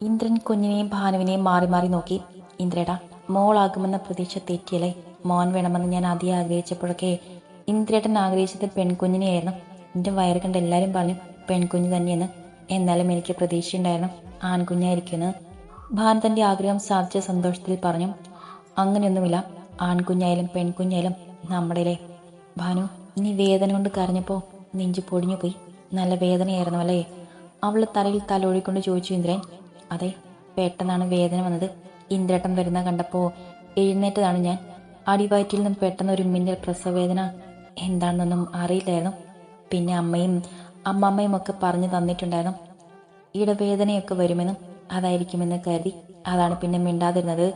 ഇന്ദ്രൻ കുഞ്ഞിനെയും ഭാനുവിനെയും മാറി മാറി നോക്കി. ഇന്ദ്രേടാ മോളാകുമെന്ന പ്രതീക്ഷ തെറ്റിയല്ലേ? മോൻ വേണമെന്ന് ഞാൻ ആദ്യം ആഗ്രഹിച്ചപ്പോഴൊക്കെ ഇന്ദ്രേട്ടൻ ആഗ്രഹിച്ചത് പെൺകുഞ്ഞിനെയായിരുന്നു. എന്റെ വയറ് കണ്ട് എല്ലാവരും പറഞ്ഞു പെൺകുഞ്ഞ് തന്നെയെന്ന്. എന്നാലും എനിക്ക് പ്രതീക്ഷയുണ്ടായിരുന്നു ആൺകുഞ്ഞായിരിക്കുമെന്ന്. ഭാൻ തന്റെ ആഗ്രഹം സാധിച്ച സന്തോഷത്തിൽ പറഞ്ഞു അങ്ങനെയൊന്നുമില്ല ആൺകുഞ്ഞായാലും പെൺകുഞ്ഞായാലും നമ്മുടെയിലെ ഭാനു നീ വേദന കൊണ്ട് കരഞ്ഞപ്പോൾ നെഞ്ചു പൊടിഞ്ഞു പോയി നല്ല വേദനയായിരുന്നു അല്ലേ അവൾ തലയിൽ തലോടിക്കൊണ്ട് ചോദിച്ചു ഇന്ദ്രൻ അതെ പെട്ടെന്നാണ് വേദന വന്നത്. ഇന്ദ്രേട്ടൻ വരുന്ന കണ്ടപ്പോൾ എഴുന്നേറ്റതാണ് ഞാൻ. അടിവയറ്റിൽ നിന്നും പെട്ടെന്ന് ഒരു മിന്നൽ പ്രസവവേദന. എന്താണെന്നൊന്നും അറിയില്ലായിരുന്നു. പിന്നെ അമ്മയും അമ്മമ്മയും ഒക്കെ പറഞ്ഞു തന്നിട്ടുണ്ടായിരുന്നു. ഇടവേദനയൊക്കെ വരുമെന്നും അതായിരിക്കുമെന്ന് കരുതി. അതാണ് പിന്നെ മിണ്ടാതിരുന്നത്.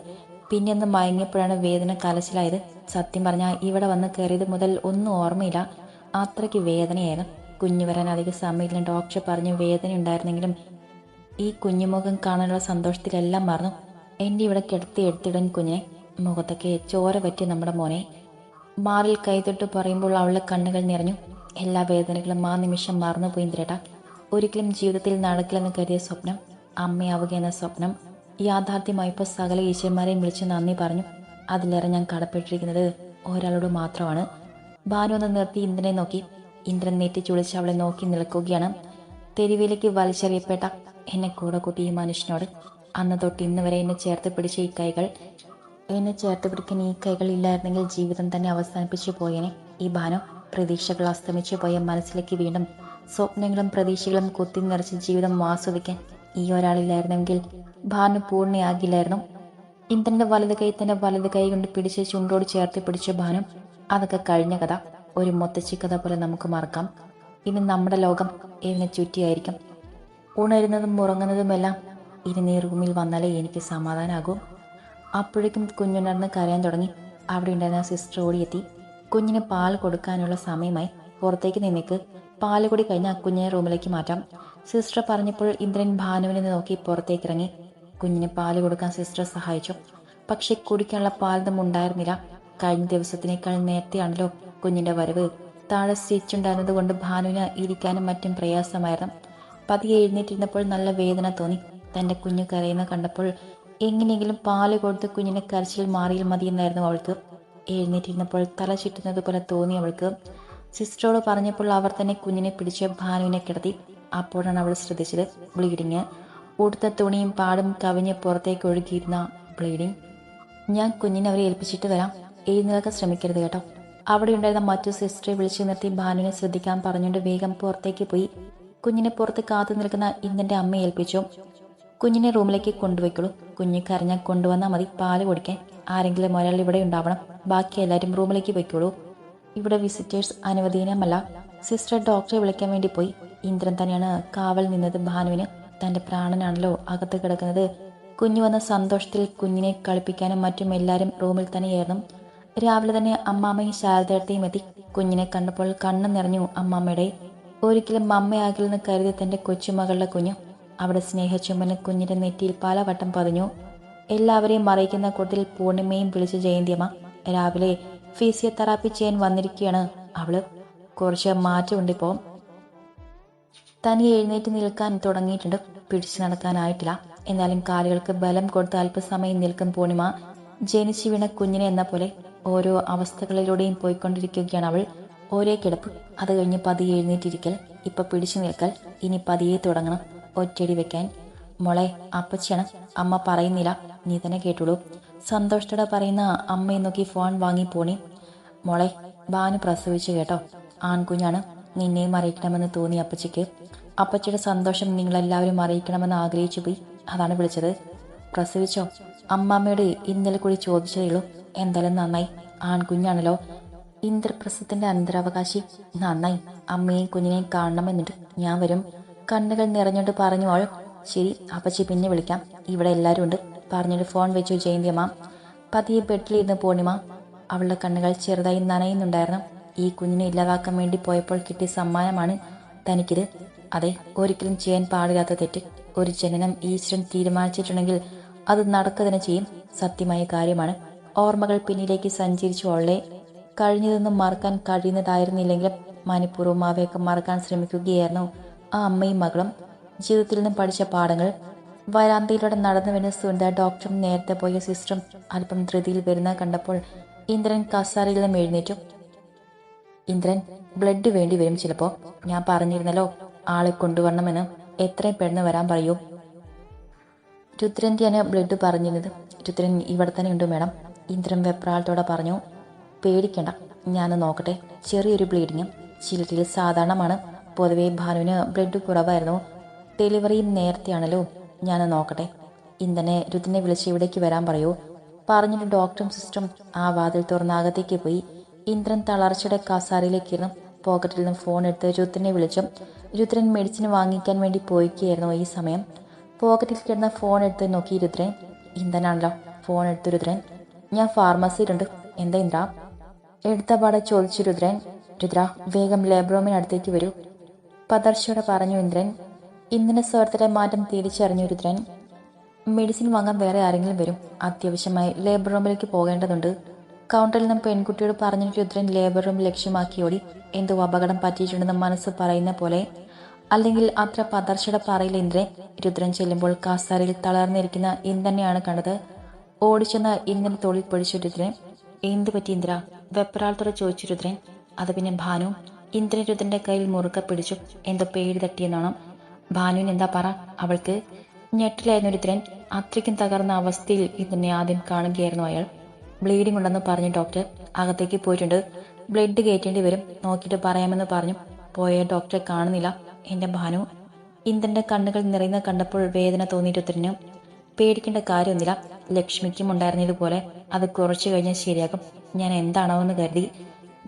പിന്നെ ഒന്ന് മയങ്ങിയപ്പോഴാണ് വേദന കലശലായത്. സത്യം പറഞ്ഞാൽ ഇവിടെ വന്ന് കയറിയത് മുതൽ ഒന്നും ഓർമ്മയില്ല. അത്രയ്ക്ക് വേദനയായിരുന്നു. കുഞ്ഞു വരാൻ അധികം സമയമില്ല ഡോക്ടർ പറഞ്ഞു വേദന ഉണ്ടായിരുന്നെങ്കിലും ഈ കുഞ്ഞുമുഖം കാണാനുള്ള സന്തോഷത്തിലെല്ലാം മറന്നു. എന്റെ ഇവിടെ കിടത്തി എടുത്തിടൻ കുഞ്ഞിനെ മുഖത്തൊക്കെ ചോര പറ്റി നമ്മുടെ മോനെ. മാറിൽ കൈതൊട്ട് പറയുമ്പോൾ അവളുടെ കണ്ണുകൾ നിറഞ്ഞു. എല്ലാ വേദനകളും ആ നിമിഷം മറന്നുപോയി ഇന്ദ്രേട്ട. ഒരിക്കലും ജീവിതത്തിൽ നടക്കില്ലെന്ന് കരുതിയ സ്വപ്നം അമ്മയാവുക എന്ന സ്വപ്നം യാഥാർത്ഥ്യമായപ്പോൾ സകല ഈശ്വരന്മാരെയും വിളിച്ച് നന്ദി പറഞ്ഞു. അതിലേറെ ഞാൻ കടപ്പെട്ടിരിക്കുന്നത് ഒരാളോട് മാത്രമാണ്. ഭാനു ഒന്ന് നിർത്തി ഇന്ദ്രനെ നോക്കി. ഇന്ദ്രൻ നെറ്റി ചുളിച്ച് അവളെ നോക്കി നിൽക്കുകയാണ്. തെരുവിലേക്ക് വലിച്ചെറിയപ്പെട്ട എന്നെ കൂടെ കൂട്ടി ഈ മനുഷ്യനോട് അന്ന് തൊട്ട് ഇന്ന് വരെ എന്നെ ചേർത്ത് പിടിച്ച ഈ കൈകൾ എന്നെ ചേർത്ത് പിടിക്കാൻ ഈ കൈകൾ ഇല്ലായിരുന്നെങ്കിൽ ജീവിതം തന്നെ അവസാനിപ്പിച്ചു പോയേനെ. ഈ ഭാനു പ്രതീക്ഷകൾ അസ്തമിച്ചു പോയ മനസ്സിലേക്ക് വീണ്ടും സ്വപ്നങ്ങളും പ്രതീക്ഷകളും കുത്തി നിറച്ച് ജീവിതം ആസ്വദിക്കാൻ ഈ ഒരാളില്ലായിരുന്നെങ്കിൽ ഭാനു പൂർണയാകില്ലായിരുന്നു. ഇന്ദ്രന്റെ വലത് കൈ തന്നെ വലത് കൈ കൊണ്ട് പിടിച്ച് ചുണ്ടോട് ചേർത്ത് പിടിച്ച ഭാനു അതൊക്കെ കഴിഞ്ഞ കഥ. ഒരു മൊത്തച്ചി കഥ പോലെ നമുക്ക് മറക്കാം. ഇനി നമ്മുടെ ലോകം ഇതിനെ ചുറ്റിയായിരിക്കും. ഉണരുന്നതും ഉറങ്ങുന്നതുമെല്ലാം ഇനി റൂമിൽ വന്നാലേ എനിക്ക് സമാധാനമാകും അപ്പോഴേക്കും കുഞ്ഞുണർന്ന് കരയാൻ തുടങ്ങി. അവിടെ ഉണ്ടായിരുന്ന സിസ്റ്റർ ഓടിയെത്തി. കുഞ്ഞിന് പാൽ കൊടുക്കാനുള്ള സമയമായി. പുറത്തേക്ക് നിന്നേക്ക്. പാൽ കൂടി കഴിഞ്ഞാൽ കുഞ്ഞിനെ റൂമിലേക്ക് മാറ്റാം. സിസ്റ്റർ പറഞ്ഞപ്പോൾ ഇന്ദ്രൻ ഭാനുവിനെ നോക്കി പുറത്തേക്ക് ഇറങ്ങി. കുഞ്ഞിന് പാൽ കൊടുക്കാൻ സിസ്റ്റർ സഹായിച്ചു. പക്ഷെ കുടിക്കാനുള്ള പാലൊന്നും ഉണ്ടായിരുന്നില്ല. കഴിഞ്ഞ ദിവസത്തിനേക്കാൾ നേരത്തെയാണല്ലോ കുഞ്ഞിന്റെ വരവ്. താഴെ സ്റ്റിച്ച് ഉണ്ടായിരുന്നത് കൊണ്ട് ഭാനുവിന് ഇരിക്കാനും മറ്റും പ്രയാസമായിരുന്നു. പതിയെ എഴുന്നേറ്റിരുന്നപ്പോൾ നല്ല വേദന തോന്നി. തന്റെ കുഞ്ഞു കരയുന്ന കണ്ടപ്പോൾ എങ്ങനെയെങ്കിലും പാൽ കൊടുത്ത് കുഞ്ഞിനെ കരച്ചിൽ മാറിയിൽ മതിയെന്നായിരുന്നു അവൾക്ക്. എഴുന്നേറ്റിരുന്നപ്പോൾ തല ചുറ്റുന്നത് പോലെ തോന്നി അവൾക്ക്. സിസ്റ്ററോട് പറഞ്ഞപ്പോൾ അവർ തന്നെ കുഞ്ഞിനെ പിടിച്ച് ഭാനുവിനെ കിടത്തി. അപ്പോഴാണ് അവൾ ശ്രദ്ധിച്ചത്. ബ്ലീഡിങ്. ഉടുത്ത തുണിയും പാടും കവിഞ്ഞ് പുറത്തേക്ക് ഒഴുകിയിരുന്ന ബ്ലീഡിങ്. ഞാൻ കുഞ്ഞിനെ അവരെ ഏൽപ്പിച്ചിട്ട് വരാം. എഴുന്നേൽക്കാൻ ശ്രമിക്കരുത് കേട്ടോ. അവിടെ ഉണ്ടായിരുന്ന മറ്റു സിസ്റ്ററെ വിളിച്ചു നിർത്തി ഭാനുവിനെ ശ്രദ്ധിക്കാൻ പറഞ്ഞുകൊണ്ട് വേഗം പുറത്തേക്ക് പോയി. കുഞ്ഞിനെ പുറത്ത് കാത്തു നിൽക്കുന്ന ഇന്ദന്റെ അമ്മ ഏൽപ്പിച്ചു. കുഞ്ഞിനെ റൂമിലേക്ക് കൊണ്ടുപോയിക്കോളൂ കുഞ്ഞ് കരഞ്ഞാൽ കൊണ്ടുവന്നാൽ മതി പാൽ കുടിക്കാൻ. ആരെങ്കിലും ഒരാൾ ഇവിടെ ഉണ്ടാവണം. ബാക്കി എല്ലാവരും റൂമിലേക്ക് പോയിക്കോളൂ. ഇവിടെ വിസിറ്റേഴ്സ് അനുവദീനമല്ല സിസ്റ്റർ ഡോക്ടറെ വിളിക്കാൻ വേണ്ടി പോയി. ഇന്ദ്രൻ തന്നെയാണ് കാവൽ നിന്നത് ഭാനുവിന്. തന്റെ പ്രാണനാണല്ലോ അകത്ത് കിടക്കുന്നത്. കുഞ്ഞു വന്ന സന്തോഷത്തിൽ കുഞ്ഞിനെ കളിപ്പിക്കാനും മറ്റും എല്ലാവരും റൂമിൽ തന്നെയായിരുന്നു രാവിലെ തന്നെ അമ്മാമ്മയും ശാരദയത്തെയും എത്തി. കുഞ്ഞിനെ കണ്ടപ്പോൾ കണ്ണു നിറഞ്ഞു അമ്മാമ്മയുടെ ഒരിക്കലും അമ്മയാകില്ലെന്ന് കരുതി തന്റെ കൊച്ചുമകളുടെ കുഞ്ഞു അവിടെ സ്നേഹച്ചുമ്മന് കുഞ്ഞിന്റെ നെറ്റിയിൽ പലവട്ടം പതിഞ്ഞു. എല്ലാവരെയും മറിയിക്കുന്ന കൂട്ടത്തിൽ പൂർണിമയും വിളിച്ച ജയന്തിയമ്മ രാവിലെ ഫിസിയോതെറാപ്പി ചെയ്യാൻ വന്നിരിക്കുകയാണ് അവൾ. കുറച്ച് മാറ്റമുണ്ട് ഇപ്പോൾ തനി എഴുന്നേറ്റ് നിൽക്കാൻ തുടങ്ങിയിട്ടുണ്ട്. പിടിച്ചു നടക്കാനായിട്ടില്ല. എന്നാലും കാലുകൾക്ക് ബലം കൊടുത്ത് അല്പസമയം നിൽക്കും പൂർണിമ. ജനിച്ചു വീണ കുഞ്ഞിനെ എന്ന പോലെ ഓരോ അവസ്ഥകളിലൂടെയും പോയിക്കൊണ്ടിരിക്കുകയാണ് അവൾ. ഒരേ കിടപ്പ്. അത് കഴിഞ്ഞ് പതിയെ എഴുന്നേറ്റിരിക്കൽ. ഇപ്പൊ പിടിച്ചു നിൽക്കൽ. ഇനി പതിയെ തുടങ്ങണം. ഒറ്റടി വെക്കാൻ. മോളെ അപ്പച്ചണം അമ്മ പറയുന്നില്ല. നീ തന്നെ കേട്ടുള്ളൂ സന്തോഷത്തോടെ പറയുന്ന അമ്മയെ നോക്കി ഫോൺ വാങ്ങി പോണി. മോളെ ഭാനു പ്രസവിച്ചു കേട്ടോ. ആൺകുഞ്ഞാണ്. നിന്നെയും അറിയിക്കണമെന്ന് തോന്നി അപ്പച്ചയ്ക്ക് അപ്പച്ചയുടെ സന്തോഷം നിങ്ങളെല്ലാവരും അറിയിക്കണമെന്ന് ആഗ്രഹിച്ചു പോയി. അതാണ് വിളിച്ചത്. പ്രസവിച്ചോ? അമ്മാമ്മയോട് ഇന്നലെ കൂടി ചോദിച്ചതേ ഉള്ളൂ. എന്തായാലും നന്നായി. ആൺകുഞ്ഞാണല്ലോ. ഇന്ദ്രപ്രസ്ഥത്തിന്റെ അന്തരാവകാശി. നന്നായി. അമ്മയെയും കുഞ്ഞിനെയും കാണണമെന്നിട്ട് ഞാൻ വരും. കണ്ണുകൾ നിറഞ്ഞോണ്ട് പറഞ്ഞു അവൾ ശരി അപ്പച്ചി പിന്നെ വിളിക്കാം. ഇവിടെ എല്ലാവരും ഉണ്ട്. പറഞ്ഞിട്ട് ഫോൺ വെച്ചു ജയന്തിയമ്മ പതിയെ ബെഡിലിരുന്ന് പൂർണിമ അവളുടെ കണ്ണുകൾ ചെറുതായി നനയുന്നുണ്ടായിരുന്നു. ഈ കുഞ്ഞിനെ ഇല്ലാതാക്കാൻ വേണ്ടി പോയപ്പോൾ കിട്ടിയ സമ്മാനമാണ് തനിക്കിത്. അതെ ഒരിക്കലും ചെയ്യാൻ പാടില്ലാത്ത തെറ്റ്. ഒരു ജനനം ഈശ്വരൻ തീരുമാനിച്ചിട്ടുണ്ടെങ്കിൽ അത് നടക്കുക തന്നെ ചെയ്യും. സത്യമായ കാര്യമാണ്. ഓർമ്മകൾ പിന്നിലേക്ക് സഞ്ചരിച്ചു അവളെ. കഴിഞ്ഞതൊന്നും മറക്കാൻ കഴിയുന്നതായിരുന്നില്ലെങ്കിലും മനഃപൂർവം അവയൊക്കെ മറക്കാൻ ശ്രമിക്കുകയായിരുന്നു ആ അമ്മയും മകളും. ജീവിതത്തിൽ നിന്നും പഠിച്ച പാഠങ്ങൾ വരാന്തയിലൂടെ നടന്നു വരുന്ന സുനിത ഡോക്ടറും നേരത്തെ പോയ സിസ്റ്ററും അല്പം ധൃതിയിൽ വരുന്ന കണ്ടപ്പോൾ ഇന്ദ്രൻ കസാരയിൽ നിന്നും എഴുന്നേറ്റു. ഇന്ദ്രൻ ബ്ലഡ് വേണ്ടി വരും ചിലപ്പോൾ ഞാൻ പറഞ്ഞിരുന്നല്ലോ ആളെ കൊണ്ടുവരണമെന്ന്. എത്രയും പെട്ടെന്ന് വരാൻ പറയൂ. രുദ്രന്റെയാണ് ബ്ലഡ് പറഞ്ഞിരുന്നത്. രുദ്രൻ ഇവിടെ തന്നെ ഉണ്ട് മേഡം. ഇന്ദ്രൻ വെപ്രാളത്തോടെ പറഞ്ഞു പേടിക്കണ്ട. ഞാൻ നോക്കട്ടെ. ചെറിയൊരു ബ്ലീഡിങ്ങും ചിലരിൽ സാധാരണമാണ്. പൊതുവേ ഭാനുവിന് ബ്ലഡ് കുറവായിരുന്നു. ഡെലിവറിയും നേരത്തെയാണല്ലോ. ഞാൻ നോക്കട്ടെ. ഇന്നനെ രുദിനെ വിളിച്ച് ഇവിടേക്ക് വരാൻ പറയൂ. പറഞ്ഞിട്ട് ഡോക്ടറും സിസ്റ്ററും ആ വാതിൽ തുറന്ന് അകത്തേക്ക് പോയി. ഇന്ദ്രൻ തളർച്ചയുടെ കസാരയിലേക്ക് ഇരുന്നു പോക്കറ്റിൽ നിന്ന് ഫോൺ എടുത്ത് രുദ്രനെ വിളിച്ചു. രുദ്രൻ മെഡിസിൻ വാങ്ങിക്കാൻ വേണ്ടി പോയിക്കുകയായിരുന്നു ഈ സമയം. പോക്കറ്റിൽ കിടന്ന ഫോൺ എടുത്ത് നോക്കി രുദ്രൻ. ഇന്ദ്രനാണല്ലോ ഫോൺ എടുത്ത് രുദ്രൻ. ഞാൻ ഫാർമസിയിലുണ്ട്. എന്താ ഇന്ദ്ര? എടുത്ത പാടെ ചോദിച്ചു രുദ്രൻ രുദ്ര വേഗം ലേബ്രോമിനടുത്തേക്ക് വരൂ. പതർച്ചയോടെ പറഞ്ഞു ഇന്ദ്രൻ. ഇന്ദ്രന്റെ സ്വർത്തിലെ മാറ്റം തിരിച്ചറിഞ്ഞു രുദ്രൻ. മെഡിസിൻ വാങ്ങാൻ വേറെ ആരെങ്കിലും വരും. അത്യാവശ്യമായി ലേബർ റൂമിലേക്ക് പോകേണ്ടതുണ്ട്. കൗണ്ടറിൽ നിന്ന് പെൺകുട്ടിയോട് പറഞ്ഞിട്ട് രുദ്രൻ ലേബർ റൂം ലക്ഷ്യമാക്കി ഓടി എന്തോ അപകടം പറ്റിയിട്ടുണ്ടെന്ന് മനസ്സ് പറയുന്ന പോലെ. അല്ലെങ്കിൽ അത്ര പതർച്ചയുടെ പറയിൽ ഇന്ദ്രൻ. രുദ്രൻ ചെല്ലുമ്പോൾ കാസാരയിൽ തളർന്നിരിക്കുന്ന ഇന്ദ്രനെയാണ് കണ്ടത്. ഓടിച്ചെന്ന ഇന്ദ്രൻ തോളിൽ പൊടിച്ചു രുദ്രൻ. എന്തു പറ്റി ഇന്ദ്ര? വെപ്രാളത്തോടെ ചോദിച്ചു രുദ്രൻ അത് പിന്നെ ഭാനു ഇന്ദ്രരുദ്രന്റെ കയ്യിൽ മുറുക്ക പിടിച്ചു എന്തോ പേടി തട്ടിയെന്നാണ്. ഭാനുവിന് എന്താ പറ അവൾക്ക്? ഞെട്ടിലായിരുന്നു രുദ്രൻ അത്രയ്ക്കും തകർന്ന അവസ്ഥയിൽ ഇതിനെ ആദ്യം കാണുകയായിരുന്നു അയാൾ. ബ്ലീഡിംഗ് ഉണ്ടെന്ന് പറഞ്ഞു ഡോക്ടർ. അകത്തേക്ക് പോയിട്ടുണ്ട്. ബ്ലഡ് കയറ്റേണ്ടി വരും. നോക്കിയിട്ട് പറയാമെന്ന് പറഞ്ഞു. പോയ ഡോക്ടറെ കാണുന്നില്ല. എന്റെ ഭാനു. ഇന്ദ്രന്റെ കണ്ണുകൾ നിറയുന്ന കണ്ടപ്പോൾ വേദന തോന്നി രുദ്രന് പേടിക്കേണ്ട കാര്യമൊന്നുമില്ല. ലക്ഷ്മിക്കും ഉണ്ടായിരുന്നതുപോലെ അത് കുറച്ചു കഴിഞ്ഞാൽ ശരിയാകും. ഞാൻ എന്താണോ എന്ന് കരുതി.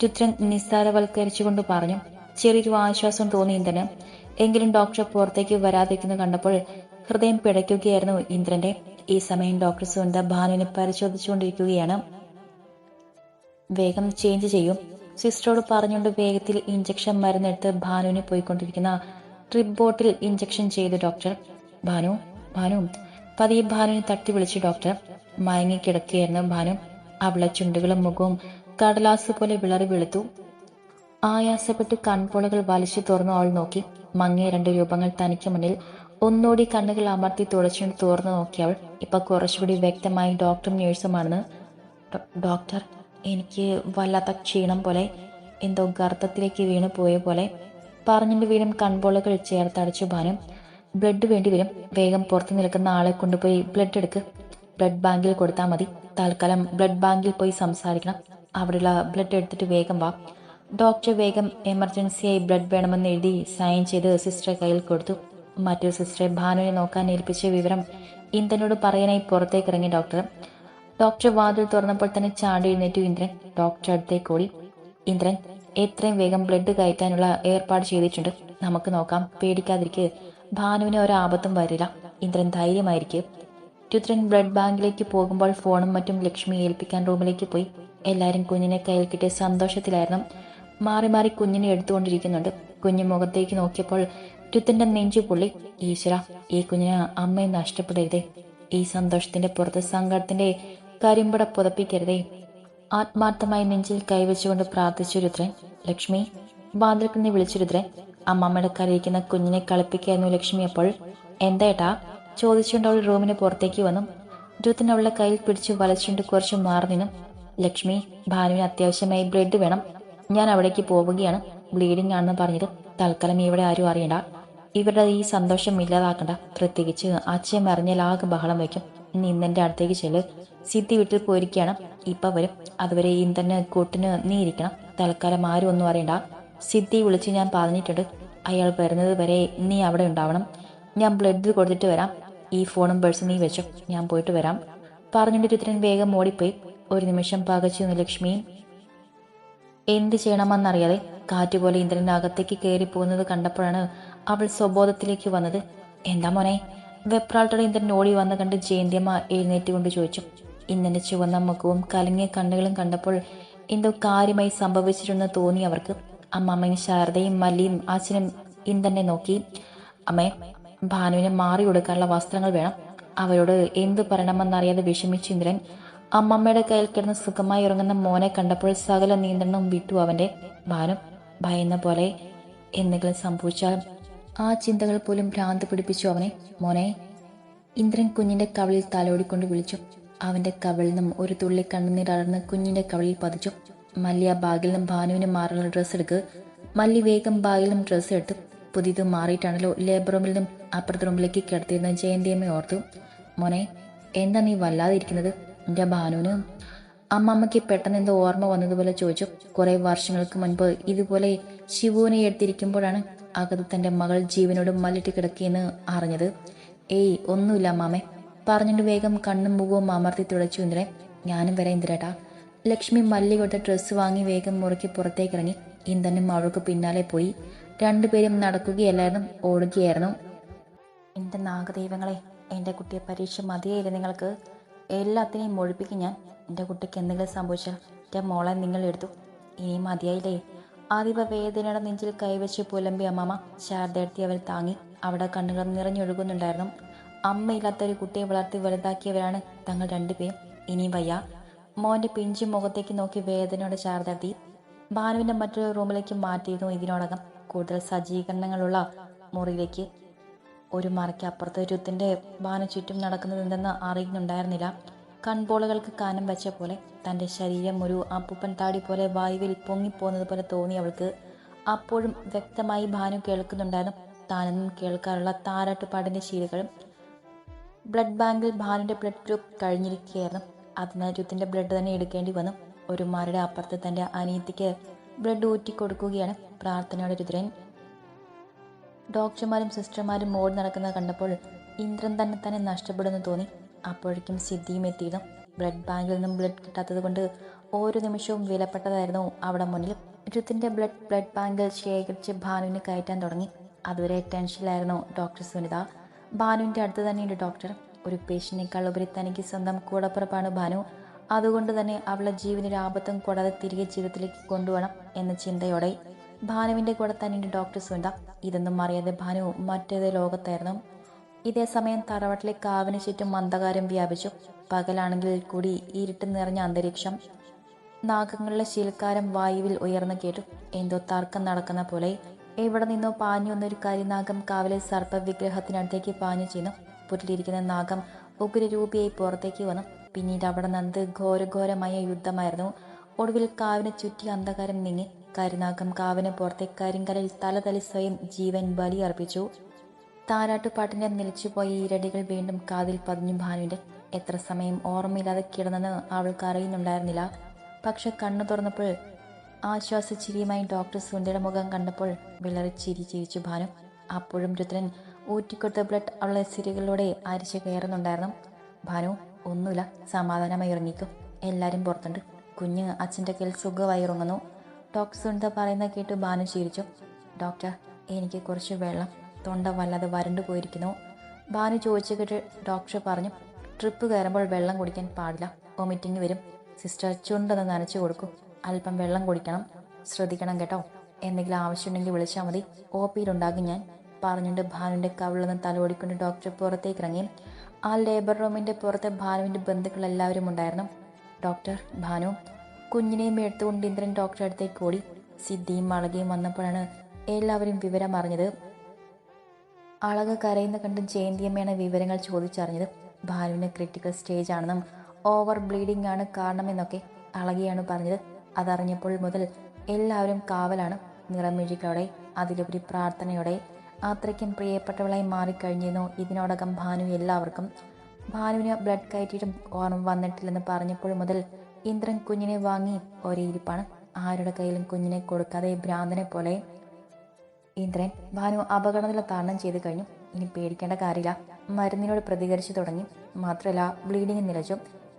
രുദ്രൻ നിസ്സാരവൽക്കരിച്ചുകൊണ്ട് പറഞ്ഞു ചെറിയൊരു ആശ്വാസം തോന്നി ഇന്ദ്രന്. എങ്കിലും ഡോക്ടർ പുറത്തേക്ക് വരാതിരിക്കുന്നത് കണ്ടപ്പോൾ ഹൃദയം പിടയ്ക്കുകയായിരുന്നു ഇന്ദ്രന്റെ. ഈ സമയം ഡോക്ടർ സുനന്ദ ഭാനുവിനെ പരിശോധിച്ചുകൊണ്ടിരിക്കുകയാണ്. വേഗം ചേഞ്ച് ചെയ്യും. സിസ്റ്ററോട് പറഞ്ഞുകൊണ്ട് വേഗത്തിൽ ഇഞ്ചക്ഷൻ മരുന്നെടുത്ത് ഭാനുവിനെ പോയിക്കൊണ്ടിരിക്കുന്ന ട്രിപ്പ് ബോട്ടിൽ ഇഞ്ചക്ഷൻ ചെയ്തു ഡോക്ടർ. ഭാനു ഭാനു. പതിയെ ഭാനുവിനെ തട്ടി വിളിച്ചു ഡോക്ടർ മയങ്ങി കിടക്കുകയായിരുന്നു ഭാനു. അവളെ ചുണ്ടുകളും മുഖവും കടലാസ് പോലെ വിളറി വെളുത്തു. ആയാസപ്പെട്ട് കൺപോളകൾ വലിച്ചു തുറന്നു അവൾ നോക്കി. മങ്ങിയ രണ്ട് രൂപങ്ങൾ തനിക്ക് മുന്നിൽ ഒന്നുകൂടി കണ്ണുകൾ അമർത്തി തുടച്ചുകൊണ്ട് തുറന്നു നോക്കിയവൾ ഇപ്പൊ കുറച്ചുകൂടി വ്യക്തമായി ഡോക്ടറും നേഴ്സുമാണെന്ന് ഡോക്ടർ എനിക്ക് വല്ലാത്ത ക്ഷീണം പോലെ എന്തോ ഗർത്തത്തിലേക്ക് വീണു പോയ പോലെ. പറഞ്ഞിട്ട് വീണ്ടും കൺപോളകൾ ചേർത്തടച്ചു ഭാനും ബ്ലഡ് വേണ്ടി വരും. വേഗം പുറത്തു നിൽക്കുന്ന ആളെ കൊണ്ടുപോയി ബ്ലഡ് എടുക്ക്. ബ്ലഡ് ബാങ്കിൽ കൊടുത്താൽ മതി. തൽക്കാലം ബ്ലഡ് ബാങ്കിൽ പോയി സംസാരിക്കണം. അവിടെയുള്ള ബ്ലഡ് എടുത്തിട്ട് വേഗം വാ. ഡോക്ടർ വേഗം എമർജൻസിയായി ബ്ലഡ് വേണമെന്ന് എഴുതി സൈൻ ചെയ്ത് സിസ്റ്ററെ കയ്യിൽ കൊടുത്തു. മറ്റൊരു സിസ്റ്ററെ ഭാനുവിനെ നോക്കാൻ ഏൽപ്പിച്ച വിവരം ഇന്ദ്രനോട് പറയാനായി പുറത്തേക്ക് ഇറങ്ങി ഡോക്ടർ ഡോക്ടർ വാതിൽ തുറന്നപ്പോൾ തന്നെ ചാടി എഴുന്നേറ്റു ഇന്ദ്രൻ. ഡോക്ടർ അടുത്തേക്ക് ഓടി. ഇന്ദ്രൻ എത്രയും വേഗം ബ്ലഡ് കയറ്റാനുള്ള ഏർപ്പാട് ചെയ്തിട്ടുണ്ട്. നമുക്ക് നോക്കാം. പേടിക്കാതിരിക്കെ. ഭാനുവിന് ഒരാപത്തും വരില്ല. ഇന്ദ്രൻ ധൈര്യമായിരിക്കും. രുദ്രൻ ബ്ലഡ് ബാങ്കിലേക്ക് പോകുമ്പോൾ ഫോണും മറ്റും ലക്ഷ്മി ഏൽപ്പിക്കാൻ റൂമിലേക്ക് പോയി. എല്ലാവരും കുഞ്ഞിനെ കയ്യിൽ കിട്ടിയ സന്തോഷത്തിലായിരുന്നു. മാറി മാറി കുഞ്ഞിനെ എടുത്തുകൊണ്ടിരിക്കുന്നുണ്ട്. കുഞ്ഞു മുഖത്തേക്ക് നോക്കിയപ്പോൾ രുദ്രന്റെ നെഞ്ചു പുള്ളി. ഈശ്വര ഈ കുഞ്ഞിന് അമ്മയെ നഷ്ടപ്പെടരുതേ. ഈ സന്തോഷത്തിന്റെ പുറത്ത് സങ്കടത്തിന്റെ കരിമ്പട പുതപ്പിക്കരുതേ. ആത്മാർത്ഥമായി നെഞ്ചിൽ കൈവച്ചുകൊണ്ട് പ്രാർത്ഥിച്ചു രുദ്രൻ. ലക്ഷ്മി വാതിൽക്ക് നീ വിളിച്ചു രുദ്രൻ. അമ്മമ്മയുടെ കരയിക്കുന്ന കുഞ്ഞിനെ കളിപ്പിക്കായിരുന്നു ലക്ഷ്മി അപ്പോൾ. എന്താ ചോദിച്ചുകൊണ്ട് അവൾ റൂമിന് പുറത്തേക്ക് വന്നു. രുദ്രൻ അവളുടെ കയ്യിൽ പിടിച്ച് വലച്ചുകൊണ്ട് കുറച്ച് മാറി ലക്ഷ്മി ഭാനുവിന് അത്യാവശ്യമായി ബ്ലഡ് വേണം. ഞാൻ അവിടേക്ക് പോവുകയാണ്. ബ്ലീഡിംഗ് ആണെന്ന് പറഞ്ഞത് തൽക്കാലം ഇവിടെ ആരും അറിയണ്ട. ഇവരുടെ ഈ സന്തോഷം ഇല്ലാതാക്കണ്ട. പ്രത്യേകിച്ച് അച്ഛൻ അറിഞ്ഞാൽ ആകെ ബഹളം വയ്ക്കും. ഇന്ന് ഇന്നെന്റെ അടുത്തേക്ക് ചെല്ല്. സിദ്ധി വീട്ടിൽ പോയിരിക്കുകയാണ്. ഇപ്പം വരും. അതുവരെ ഇന്ദന് കൂട്ടിന് നീ ഇരിക്കണം. തൽക്കാലം ആരും ഒന്നും അറിയണ്ട. സിദ്ധി വിളിച്ച് ഞാൻ പറഞ്ഞിട്ടുണ്ട്. അയാൾ വരുന്നത് വരെ നീ അവിടെ ഉണ്ടാവണം. ഞാൻ ബ്ലഡ് കൊടുത്തിട്ട് വരാം. ഈ ഫോണും പേഴ്സും നീ വെച്ചോ ഞാൻ പോയിട്ട് വരാം. പറഞ്ഞിട്ട് രുദ്രൻ വേഗം ഓടിപ്പോയി. ഒരു നിമിഷം പകച്ചു നിന്ന് ലക്ഷ്മിയും എന്ത് ചെയ്യണമെന്നറിയാതെ കാറ്റുപോലെ ഇന്ദ്രന്റെ അകത്തേക്ക് കയറി പോകുന്നത് കണ്ടപ്പോഴാണ് അവൾ സ്വബോധത്തിലേക്ക് വന്നത്. എന്താ മോനെ? വെപ്രാളത്തോടെ ഇന്ദ്രൻ ഓടി വന്ന കണ്ട് ജയന്തിയമ്മ എഴുന്നേറ്റ് കൊണ്ട് ചോദിച്ചു. ഇന്ദ്രന്റെ ചുവന്ന മുഖവും കലങ്ങിയ കണ്ണുകളും കണ്ടപ്പോൾ എന്തോ കാര്യമായി സംഭവിച്ചിട്ടുണ്ടെന്ന് തോന്നി അവർക്ക്. അമ്മമ്മയും ശാരദയും മല്ലിയും അച്ഛനും ഇന്ദ്രനെ നോക്കി. അമ്മേ ഭാനുവിന് മാറി കൊടുക്കാനുള്ള വസ്ത്രങ്ങൾ വേണം. അവരോട് എന്ത് പറയണമെന്നറിയാതെ വിഷമിച്ചു ഇന്ദ്രൻ. അമ്മമ്മയുടെ കയ്യിൽ കിടന്ന് സുഖമായി ഉറങ്ങുന്ന മോനെ കണ്ടപ്പോൾ സകല നിയന്ത്രണവും വിട്ടു അവന്റെ. ഭാനു ഭയന്ന പോലെ എന്തെങ്കിലും സംഭവിച്ചാൽ ആ ചിന്തകൾ പോലും ഭ്രാന്ത് പിടിപ്പിച്ചു അവനെ. മോനെ ഇന്ദ്രൻ കുഞ്ഞിന്റെ കവളിൽ തലോടിക്കൊണ്ട് വിളിച്ചു. അവന്റെ കവളിൽ നിന്നും ഒരു തുള്ളി കണ്ണുനീർ അടർന്ന് കുഞ്ഞിന്റെ കവളിൽ പതിച്ചു. മല്ലി ആ ബാഗിൽ നിന്നും ഭാനുവിന് മാറുള്ള ഡ്രസ്സ് എടുക്കുക മല്ലി വേഗം ബാഗിൽ നിന്നും ഡ്രസ്സ് എടുത്തു പുതിയത് മാറിയിട്ടാണല്ലോ ലേബർ റൂമിൽ നിന്നും അപ്പുറത്തെ റൂമിലേക്ക് കിടത്തിയിരുന്ന ജയന്തിയമ്മ ഓർത്തു. മോനെ എന്താ നീ വല്ലാതിരിക്കുന്നത്? എന്റെ ഭാനുവിന് അമ്മമ്മയ്ക്ക് പെട്ടെന്ന് എന്തോ ഓർമ്മ വന്നതുപോലെ ചോദിച്ചു. കുറെ വർഷങ്ങൾക്ക് മുൻപ് ഇതുപോലെ ശിവുവിനെ എടുത്തിരിക്കുമ്പോഴാണ് അകത്ത് തന്റെ മകൾ ജീവനോട് മല്ലിട്ട് കിടക്കിയെന്ന് അറിഞ്ഞത്. ഏയ് ഒന്നുമില്ല അമ്മാമേ പറഞ്ഞിട്ട് വേഗം കണ്ണും മുഖവും അമർത്തി തുടച്ചു ഇന്ദ്രൻ. ഞാനും വരെ ഇന്ദ്രേട്ടാ. ലക്ഷ്മി മല്ലി കൊടുത്ത ഡ്രസ്സ് വാങ്ങി വേഗം മുറുക്കി പുറത്തേക്കിറങ്ങി ഇന്ദ്രനും അവൾക്ക് പിന്നാലെ പോയി. രണ്ടുപേരും നടക്കുകയല്ലായിരുന്നു ഓടുകയായിരുന്നു. എന്റെ നാഗദൈവങ്ങളെ എന്റെ കുട്ടിയെ പരീക്ഷ മതിയായില്ല നിങ്ങൾക്ക്. എല്ലാത്തിനെയും മൊഴിപ്പിക്കും ഞാൻ. എന്റെ കുട്ടിക്ക് എന്തെങ്കിലും സംഭവിച്ചാൽ എന്റെ മോളെ നിങ്ങൾ എടുത്തു. ഇനി മതിയായില്ലേ? ആദിവ വേദനയുടെ നെഞ്ചിൽ കൈവച്ച് പുലമ്പി അമ്മമ്മ ശാരദയെടുത്തി അവൾ താങ്ങി അവിടെ കണ്ണുകൾ നിറഞ്ഞൊഴുകുന്നുണ്ടായിരുന്നു. അമ്മയില്ലാത്ത ഒരു കുട്ടിയെ വളർത്തി വലുതാക്കിയവരാണ് തങ്ങൾ രണ്ടുപേരും. ഇനി വയ്യ. മോന്റെ പിഞ്ചു മുഖത്തേക്ക് നോക്കി വേദനയോടെ ശാരദയെത്തി ഭാനുവിന്റെ മറ്റൊരു റൂമിലേക്ക് മാറ്റിയിരുന്നു ഇതിനോടകം. കൂടുതൽ സജ്ജീകരണങ്ങളുള്ള മുറിയിലേക്ക് ഒരു മറയ്ക്ക്. അപ്പുറത്ത് രുത്തിന്റെ ബാന ചുറ്റും നടക്കുന്നത് എന്തെന്ന് അറിയുന്നുണ്ടായിരുന്നില്ല. കൺപോളുകൾക്ക് കാനം വെച്ച പോലെ തന്റെ ശരീരം ഒരു അപ്പൂപ്പൻ താടി പോലെ വായുവിൽ പൊങ്ങിപ്പോകുന്നത് പോലെ തോന്നി അവൾക്ക്. അപ്പോഴും വ്യക്തമായി ഭാനു കേൾക്കുന്നുണ്ടായിരുന്നു. താനെന്നും കേൾക്കാറുള്ള താരാട്ടുപാടിന്റെ ശീലുകളും. ബ്ലഡ് ബാങ്കിൽ ഭാനുവിന്റെ ബ്ലഡ് ഗ്രൂപ്പ് കഴിഞ്ഞിരിക്കുകയായിരുന്നു. അതിനാൽ രുത്തിന്റെ ബ്ലഡ് തന്നെ എടുക്കേണ്ടി വന്നു. ഒരു മാരുടെ അപ്പുറത്ത് തന്റെ അനിയത്തിക്ക് ബ്ലഡ് ഊറ്റി കൊടുക്കുകയാണ് പ്രാർത്ഥനയുടെ രുദ്രൻ. ഡോക്ടർമാരും സിസ്റ്റർമാരും ഓടി നടക്കുന്നത് കണ്ടപ്പോൾ ഇന്ദ്രൻ തന്നെ തന്നെ നഷ്ടപ്പെടുന്നു തോന്നി. അപ്പോഴേക്കും സിദ്ധിയും എത്തിയിരുന്നു. ബ്ലഡ് ബാങ്കിൽ നിന്നും ബ്ലഡ് കിട്ടാത്തത് കൊണ്ട് ഓരോ നിമിഷവും വിലപ്പെട്ടതായിരുന്നു അവിടെ മുന്നിൽ. രുത്തിന്റെ ബ്ലഡ് ബ്ലഡ് ബാങ്കിൽ ശേഖരിച്ച് ഭാനുവിന് കയറ്റാൻ തുടങ്ങി. അതുവരെ ടെൻഷനിലായിരുന്നു ഡോക്ടർ സുനിത. ഭാനുവിന്റെ അടുത്ത് തന്നെയുണ്ട് ഡോക്ടർ. ഒരു പേഷ്യന്റിനേക്കാൾ ഉപരി തനിക്ക് സ്വന്തം കൂടപ്പുറപ്പാണ് ഭാനു. അതുകൊണ്ട് തന്നെ അവളെ ജീവനൊരു ആപത്തും കൂടാതെ തിരികെ ജീവിതത്തിലേക്ക് കൊണ്ടുപോകണം എന്ന ചിന്തയോടെ ഭാനുവിന്റെ കൂടെ തന്നെയുണ്ട് ഡോക്ടർ സുനിത ഇതൊന്നും അറിയാതെ ഭാനു മറ്റേത് ലോകത്തായിരുന്നു. ഇതേ സമയം തറവാട്ടിലെ കാവിന് ചുറ്റും മന്ദകാരം വ്യാപിച്ചു. പകലാണെങ്കിൽ കൂടി ഇരുട്ട് നിറഞ്ഞ അന്തരീക്ഷം. നാഗങ്ങളുടെ ശീൽക്കാരം വായുവിൽ ഉയർന്നു കേട്ടു. എന്തോ തർക്കം നടക്കുന്ന പോലെ എവിടെ നിന്നോ പാഞ്ഞു വന്നൊരു കരിനാഗം കാവിലെ സർപ്പവിഗ്രഹത്തിനടുത്തേക്ക് പാഞ്ഞു ചെയ്യുന്നു പുറ്റിലിരിക്കുന്ന നാഗം ഉഗ്രരൂപിയായി പുറത്തേക്ക് വന്നു. പിന്നീട് അവിടെ നടന്നത് ഘോരഘോരമായ യുദ്ധമായിരുന്നു. ഒടുവിൽ കാവിനെ ചുറ്റി അന്ധകാരം നീങ്ങി. കരുനാഗം കാവിന് പുറത്തെ കരിങ്കലിൽ തലതലി സ്വയം ജീവൻ ബലി അർപ്പിച്ചു. താരാട്ടുപാട്ടിന്റെ നിലച്ചുപോയ ഈരടികൾ വീണ്ടും കാതിൽ പതിഞ്ഞു ഭാനുവിന്റെ. എത്ര സമയം ഓർമ്മയില്ലാതെ കിടന്നെന്ന് അവൾക്ക് അറിയുന്നുണ്ടായിരുന്നില്ല. പക്ഷെ കണ്ണു തുറന്നപ്പോൾ ആശ്വാസച്ചിരിയുമായി ഡോക്ടർ സുന്ദയുടെ മുഖം കണ്ടപ്പോൾ വിളറി ചിരി ചിരിച്ചു ഭാനു. അപ്പോഴും രുദ്രൻ ഊറ്റിക്കൊടുത്ത ബ്ലഡ് അവളെ സിരികളിലൂടെ അരിച്ചു കയറുന്നുണ്ടായിരുന്നു. ഭാനു ഒന്നുമില്ല സമാധാനമായി ഇറങ്ങിക്കും എല്ലാവരും പുറത്തുണ്ട്. കുഞ്ഞ് അച്ഛന്റെ കയ്യിൽ സുഖമായി ഇറങ്ങുന്നു ഡോക്ടർ സുനിത പറയുന്ന കേട്ട് ബാനു ചിരിച്ചു. ഡോക്ടർ എനിക്ക് കുറച്ച് വെള്ളം. തൊണ്ട വല്ലാതെ വരണ്ടു പോയിരിക്കുന്നു. ബാനു ചോദിച്ചു കേട്ട് ഡോക്ടർ പറഞ്ഞു ട്രിപ്പ് കയറുമ്പോൾ വെള്ളം കുടിക്കാൻ പാടില്ല. വൊമിറ്റിംഗ് വരും. സിസ്റ്റർ ചുണ്ടെന്ന് നനച്ചു കൊടുക്കും. അല്പം വെള്ളം കുടിക്കണം. ശ്രദ്ധിക്കണം കേട്ടോ. എന്തെങ്കിലും ആവശ്യമുണ്ടെങ്കിൽ വിളിച്ചാൽ മതി. ഒ പിയിലുണ്ടാകും ഞാൻ. പറഞ്ഞുകൊണ്ട് ഭാനുവിന്റെ കവിളിൽ നിന്ന് തലോടിക്കൊണ്ട് ഡോക്ടർ പുറത്തേക്ക് ഇറങ്ങി ആ ലേബർ റൂമിന്റെ പുറത്തെ ഭാനുവിന്റെ ബന്ധുക്കൾ എല്ലാവരും ഉണ്ടായിരുന്നു. ഡോക്ടർ ഭാനു കുഞ്ഞിനെയും എടുത്തുകൊണ്ട് ഇന്ദ്രൻ ഡോക്ടറെ അടുത്തേക്ക് ഓടി. സിദ്ധിയും അളകയും വന്നപ്പോഴാണ് എല്ലാവരും വിവരം അറിഞ്ഞത് അളക കരയുന്ന കണ്ട് ജയന്തിയമ്മയാണ് വിവരങ്ങൾ ചോദിച്ചറിഞ്ഞത്. ഭാനുവിന് ക്രിട്ടിക്കൽ സ്റ്റേജ് ആണെന്നും ഓവർ ബ്ലീഡിംഗ് ആണ് കാരണമെന്നൊക്കെ അളകയാണ് പറഞ്ഞത്. അതറിഞ്ഞപ്പോൾ മുതൽ എല്ലാവരും കാവലാണ്. നിറമിഴികളോടെ അതിലുപരി പ്രാർത്ഥനയോടെ അത്രയ്ക്കും പ്രിയപ്പെട്ടവളായി മാറിക്കഴിഞ്ഞിരുന്നു. ഇതിനോടകം ഭാനു എല്ലാവർക്കും ഭാനുവിന് ബ്ലഡ് കയറ്റിയിട്ടും ഓർമ്മ വന്നിട്ടില്ലെന്ന് പറഞ്ഞപ്പോൾ മുതൽ ഇന്ദ്രൻ കുഞ്ഞിനെ വാങ്ങി ഒരേ ഇരിപ്പാണ്. ആരുടെ കയ്യിലും കുഞ്ഞിനെ കൊടുക്കാതെ ഭ്രാന്തനെ പോലെ ഇന്ദ്രൻ ഭാനു അപകടത്തിൽ തരണം ചെയ്തു കഴിഞ്ഞു. ഇനി പേടിക്കേണ്ട കാര്യമില്ല. മരുന്നിനോട് പ്രതികരിച്ചു തുടങ്ങി. മാത്രമല്ല ബ്ലീഡിംഗ് നിലച്ചു.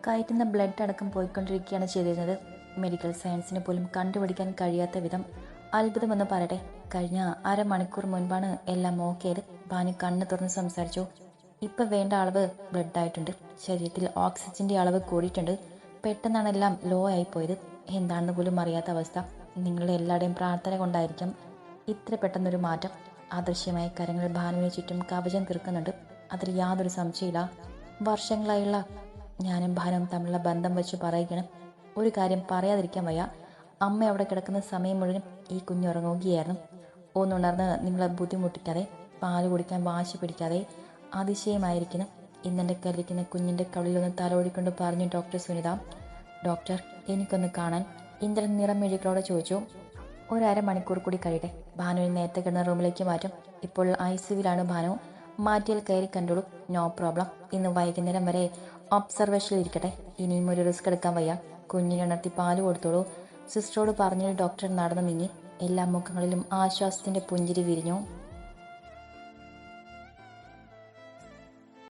കയറ്റുന്ന ബ്ലഡ് അടക്കം പോയിക്കൊണ്ടിരിക്കുകയാണ് ചെയ്തിരുന്നത്. മെഡിക്കൽ സയൻസിന് പോലും കണ്ടുപിടിക്കാൻ കഴിയാത്ത വിധം അത്ഭുതമെന്ന് പറയട്ടെ. കഴിഞ്ഞ അരമണിക്കൂർ മുൻപാണ് എല്ലാം ഓക്കേത് ഭാനു കണ്ണ് തുറന്ന് സംസാരിച്ചു. ഇപ്പൊ വേണ്ട അളവ് ബ്ലഡ് ആയിട്ടുണ്ട്. ശരീരത്തിൽ ഓക്സിജന്റെ അളവ് കൂടിയിട്ടുണ്ട്. പെട്ടെന്നാണ് എല്ലാം ലോ ആയി പോയത്. എന്താണെന്ന് പോലും അറിയാത്ത അവസ്ഥ. നിങ്ങളുടെ എല്ലാവരുടെയും പ്രാർത്ഥന കൊണ്ടായിരിക്കും ഇത്ര പെട്ടെന്നൊരു മാറ്റം. അദൃശ്യമായ കരങ്ങൾ ഭാനുവിന് ചുറ്റും കവചം തീർക്കുന്നുണ്ട്. അതിൽ യാതൊരു സംശയമില്ല വർഷങ്ങളായുള്ള ഞാനും ഭാനുവും തമ്മിലുള്ള ബന്ധം വെച്ച് പറയുകയാണ്. ഒരു കാര്യം പറയാതിരിക്കാൻ വയ്യ. അമ്മ അവിടെ കിടക്കുന്ന സമയം മുഴുവൻ ഈ കുഞ്ഞ് ഉറങ്ങുകയായിരുന്നു. ഒന്നുണർന്ന് നിങ്ങളെ ബുദ്ധിമുട്ടിക്കാതെ പാൽ കുടിക്കാൻ വാശി പിടിക്കാതെ അതിശയമായിരിക്കണം. ഇന്നെന്റെ കല്ലിക്കുന്ന കുഞ്ഞിന്റെ കവിളിലൊന്ന് തലോടിക്കൊണ്ട് പറഞ്ഞു ഡോക്ടർ സുനിത ഡോക്ടർ എനിക്കൊന്ന് കാണാൻ. ഇന്ദ്രൻ നിറം മെഴുകളോടെ ചോദിച്ചു ഒരു അരമണിക്കൂർ കൂടി കഴിയട്ടെ. ഭാനുവിനെ നേരത്തെ കിടന്ന റൂമിലേക്ക് മാറ്റും. ഇപ്പോൾ ഐ സിയുവിലാണ് ഭാനു. മാറ്റിയാൽ കയറി കണ്ടോളൂ. No problem. ഇന്ന് വൈകുന്നേരം വരെ ഒബ്സർവേഷനിൽ ഇരിക്കട്ടെ. ഇനിയും ഒരു റിസ്ക് എടുക്കാൻ വയ്യ. കുഞ്ഞിനെ ഉണർത്തി പാൽ കൊടുത്തോളൂ. സിസ്റ്ററോട് പറഞ്ഞു ഡോക്ടർ നടന്നു നീങ്ങി. എല്ലാ മുഖങ്ങളിലും ആശ്വാസത്തിന്റെ പുഞ്ചിരി വിരിഞ്ഞു.